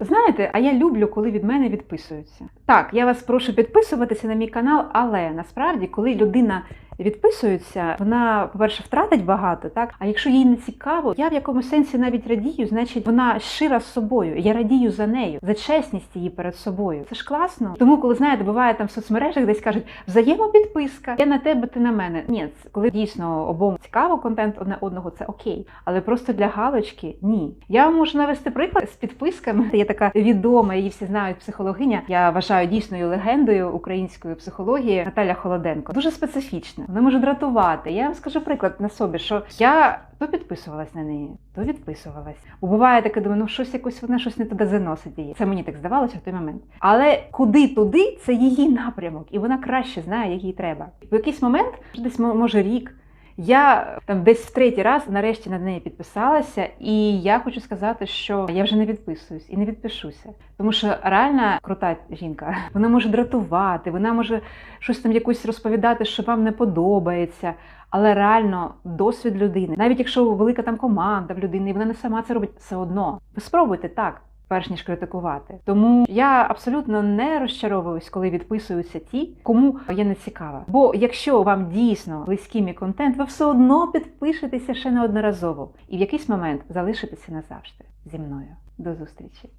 Знаєте, а я люблю, коли від мене відписуються. Так, я вас прошу підписуватися на мій канал, але насправді, коли людина відписується, вона, по-перше, втратить багато, так? А якщо їй не цікаво, я в якомусь сенсі навіть радію, значить, вона щира з собою. Я радію за нею, за чесність її перед собою. Це ж класно. Тому, коли знаєте, буває там в соцмережах десь кажуть взаємопідписка, я на тебе, ти на мене. Ні, коли дійсно обом цікаво контент одне одного, це окей. Але просто для галочки ні. Я вам можу навести приклад з підписками. Є така відома, її всі знають психологиня. Я вважаю дійсною легендою української психології Наталя Холоденко. Дуже специфічна. Вона може дратувати. Я вам скажу приклад на собі, що я то підписувалась на неї, то відписувалась. Бо буває таке, думаю, ну щось якось вона щось не туди заносить її. Це мені так здавалося в той момент. Але куди туди це її напрямок, і вона краще знає, як їй треба. В якийсь момент, десь може рік. Я там десь в третій раз нарешті на неї підписалася, і я хочу сказати, що я вже не відписуюсь і не відпишуся. Тому що реальна крута жінка, вона може дратувати, вона може щось там якусь розповідати, що вам не подобається. Але реально досвід людини, навіть якщо велика там команда в людини, і вона не сама це робить, все одно. Ви спробуйте так. Перш ніж критикувати, тому я абсолютно не розчаровуюсь, коли відписуються ті, кому я не цікава. Бо якщо вам дійсно близький мій контент, ви все одно підпишетеся ще неодноразово і в якийсь момент залишитеся назавжди зі мною. До зустрічі!